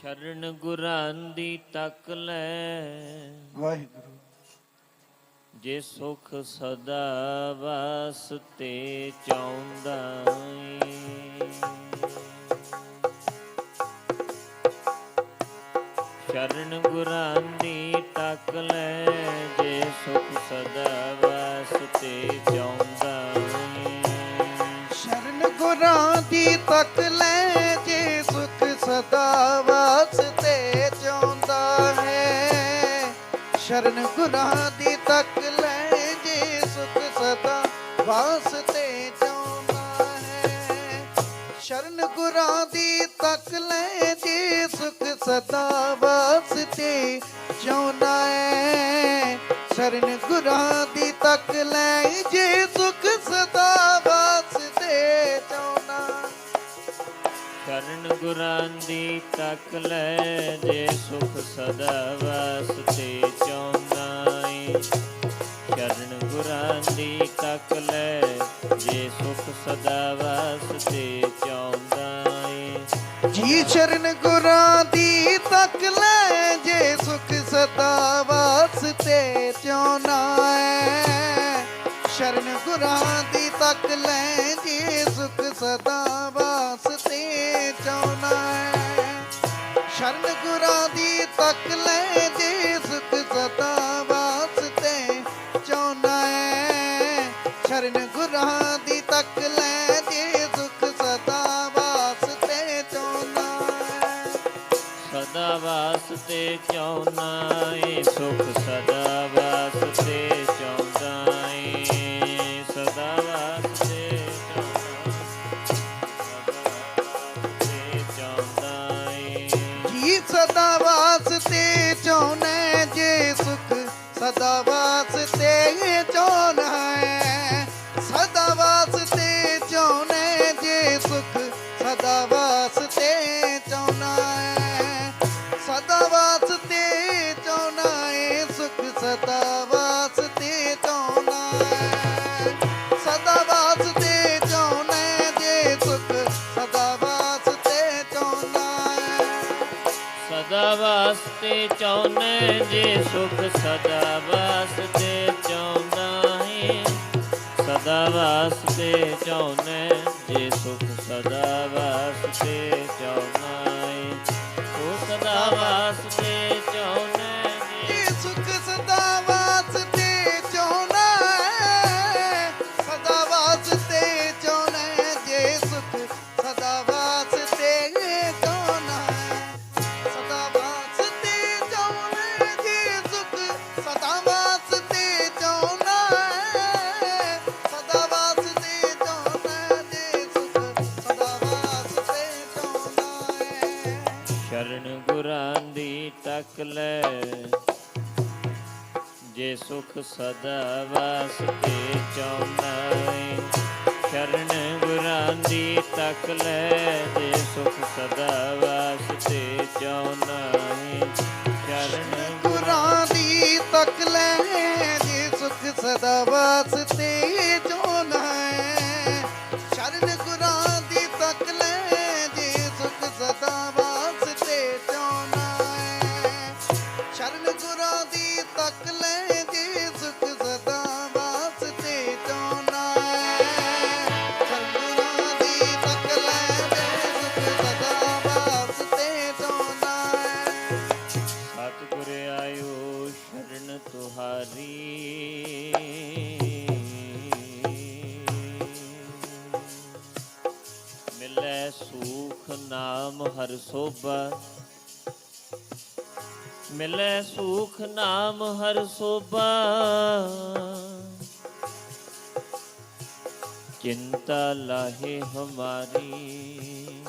ਸ਼ਰਨ ਗੁਰਾਂ ਦੀ ਤੱਕ ਲੈ ਵਾਹਿਗੁਰੂ ਜੇ ਸੁਖ ਸਦਾ ਵਾਸਤੇ ਚਾਹੁੰਦਾ। ਸ਼ਰਨ ਗੁਰਾਂ ਦੀ ਤੱਕ ਲੈ ਜੇ ਸੁਖ ਸਦਾ ਵਾਸਤੇ ਚਾਹੁੰਦਾ। ਸ਼ਰਨ ਗੁਰਾਂ ਦੀ ਤੱਕ ਲੈ ਸਦਾ ਵਾਸਤੇ ਚਾਹੁੰਦਾ ਹੈ। ਸ਼ਰਨ ਗੁਰਾਂ ਦੀ ਤੱਕ ਲੈ ਜੇ ਸੁਖ ਸਦਾ ਵਾਸਤੇ ਚਾਹੁੰਦਾ ਹੈ। ਸ਼ਰਨ ਗੁਰਾਂ ਦੀ ਤੱਕ ਲੈ ਜੇ ਸੁਖ ਸਦਾ ਵਾਸਤੇ ਚਾਹੁੰਦਾ ਹੈ। ਸ਼ਰਨ ਗੁਰਾਂ ਦੀ ਤੱਕ ਲੈ ਜੇ ਸੁਖ ਸਦਾ ਵਾਸਤੇ ਚਾਹੁੰਦਾ ਸ਼ਰਨ ਗੁਰਾਂ ਦੀ ਤੱਕ ਲੈ ਜੇ ਸੁਖ ਸਦਾ ਵਾਸਤੇ ਚਾਹੁੰਦਾ ਏ ਸ਼ਰਨ ਗੁਰਾਂ ਦੀ ਤੱਕ ਲੈ ਜੇ ਸੁਖ ਸਦਾ ਵਾਸਤੇ ਚਾਹੁੰਦਾ ਏ ਜੀ ਸ਼ਰਨ ਗੁਰਾਂ ਦੀ ਤੱਕ ਲੈ ਜੇ ਸੁਖ ਸਦਾ ਵਾਸਤੇ ਚਾਹੁੰਦਾ ਹੈ ਸ਼ਰਨ ਗੁਰਾਂ ਦੀ ਤੱਕ ਲੈ ਜੇ ਸੁਖ ਸਦਾ ਤੱਕ ਲੈ ਜੇ ਸੁਖ ਸਦਾ ਵਾਸਤੇ ਚਾਹੁੰਦਾ ਹੈ ਸ਼ਰਨ ਗੁਰਾਂ ਦੀ ਤੱਕ ਲੈ ਜੇ ਸੁਖ ਸਦਾ ਵਾਸਤੇ ਚਾਹੁੰਦਾ ਸਦਾ ਵਾਸਤੇ ਚਾਹੁੰਦਾ ਏ, ਸੁਖ ਸਦਾ ਵਾਸਤੇ ਸਦਾ ਵਾਸਤੇ ਚਾਹੁੰਦਾ ਜੇ ਸੁਖ ਸਦਾ ਸਦਾ ਵਾਸਤੇ ਚਾਹੁੰਨੇ ਜੇ ਸੁਖ ਸਦਾ ਵਾਸਤੇ ਚਾਹੁੰਦਾ ਏ ਸਦਾ ਵਾਸਤੇ ਚਾਹੁੰਨੇ ਜੇ ਸੁਖ ਸਦਾ ਵਾਸਤੇ ਚਾਹੁੰਦਾ ਤੱਕ ਲੈ। ਜੇ ਸੁਖ ਸਦਾ ਵਾਸਤੇ ਚਾਹੁੰਦਾ ਏ, ਸ਼ਰਨ ਗੁਰਾਂ ਦੀ ਤੱਕ ਲੈ। ਜੇ ਸੁਖ ਸਦਾ ਵਾਸਤੇ ਚਾਹੁੰਦਾ ਏ, ਸ਼ਰਨ ਗੁਰਾਂ ਦੀ ਤੱਕ ਲੈ। ਜੇ ਸੁਖ ਸਦਾ ਵਾਸਤੇ ਸ਼ਰਨ ਗੁਰਾਂ ਦੀ ਤੱਕ ਲੈ ਜੇ ਸੁਖ ਸਦਾ ਵਾਸਤੇ ਚਾਹੁੰਦਾ ਹੈ। ਸ਼ਰਨ ਗੁਰਾਂ ਦੀ ਤੱਕ ਲੈ ਜੇ ਸੁਖ ਸਦਾ ਵਾਸਤੇ ਚਾਹੁੰਦਾ ਸਤਿਗੁਰ ਆਇਓ ਸ਼ਰਨ ਤੁਹਾਰੀ। ਮਿਲੈ ਸੂਖ ਨਾਮ ਹਰ ਸੋਭਾ। ਮਿਲੈ ਸੁਖ ਨਾਮ ਹਰ ਸੋਭਾ। ਚਿੰਤਾ ਲਾਹੇ ਹਮਾਰੀ।